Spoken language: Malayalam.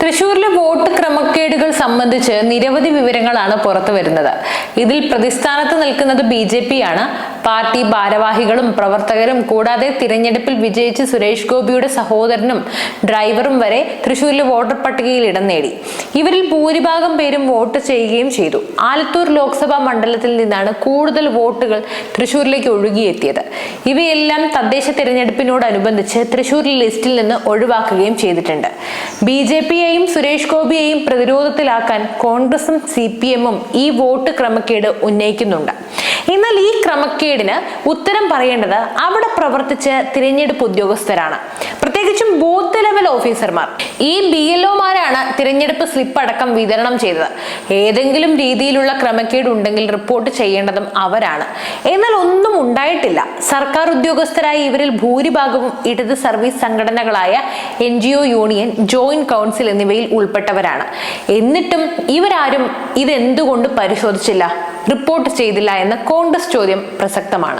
തൃശൂരിലെ വോട്ട് ക്രമക്കേടുകൾ സംബന്ധിച്ച് നിരവധി വിവരങ്ങളാണ് പുറത്തു വരുന്നത് ഇതിൽ പ്രതിസ്ഥാനത്ത് നിൽക്കുന്നത് ബി ജെ പി ആണ്. പാർട്ടി ഭാരവാഹികളും പ്രവർത്തകരും കൂടാതെ തിരഞ്ഞെടുപ്പിൽ വിജയിച്ച് സുരേഷ് ഗോപിയുടെ സഹോദരനും ഡ്രൈവറും വരെ തൃശൂരിലെ വോട്ടർ പട്ടികയിൽ ഇടം നേടി. ഇവരിൽ ഭൂരിഭാഗം പേരും വോട്ട് ചെയ്യുകയും ചെയ്തു. ആലത്തൂർ ലോക്സഭാ മണ്ഡലത്തിൽ നിന്നാണ് കൂടുതൽ വോട്ടുകൾ തൃശൂരിലേക്ക് ഒഴുകിയെത്തിയത്. ഇവയെല്ലാം തദ്ദേശ തിരഞ്ഞെടുപ്പിനോടനുബന്ധിച്ച് തൃശൂർ ലിസ്റ്റിൽ നിന്ന് ഒഴിവാക്കുകയും ചെയ്തിട്ടുണ്ട്. ബി ജെ പിയെയും സുരേഷ് ഗോപിയെയും പ്രതിരോധത്തിലാക്കാൻ കോൺഗ്രസും സി പി എമ്മും ഈ വോട്ട് ക്രമക്കേട് ഉന്നയിക്കുന്നുണ്ട്. എന്നാൽ ഈ ക്രമക്കേടിന് ഉത്തരം പറയേണ്ടത് അവിടെ പ്രവർത്തിച്ച തിരഞ്ഞെടുപ്പ് ഉദ്യോഗസ്ഥരാണ്. പ്രത്യേകിച്ചും ബൂത്ത് ലെവൽ ഓഫീസർമാർ. ഈ ബി എൽ ഒമാരാണ് തിരഞ്ഞെടുപ്പ് സ്ലിപ്പ് അടക്കം വിതരണം ചെയ്തത്. ഏതെങ്കിലും രീതിയിലുള്ള ക്രമക്കേട് ഉണ്ടെങ്കിൽ റിപ്പോർട്ട് ചെയ്യേണ്ടതും അവരാണ്. എന്നാൽ ഒന്നും ഉണ്ടായിട്ടില്ല. സർക്കാർ ഉദ്യോഗസ്ഥരായ ഇവരിൽ ഭൂരിഭാഗവും ഇടത് service സംഘടനകളായ N G O union joint council എന്നിവയിൽ ഉൾപ്പെട്ടവരാണ്. എന്നിട്ടും ഇവരാരും ഇതെന്തുകൊണ്ട് പരിശോധിച്ചില്ല? റിപ്പോർട്ട് ചെയ്തില്ല എന്ന കോൺഗ്രസ് ചോദ്യം പ്രസക്തമാണ്.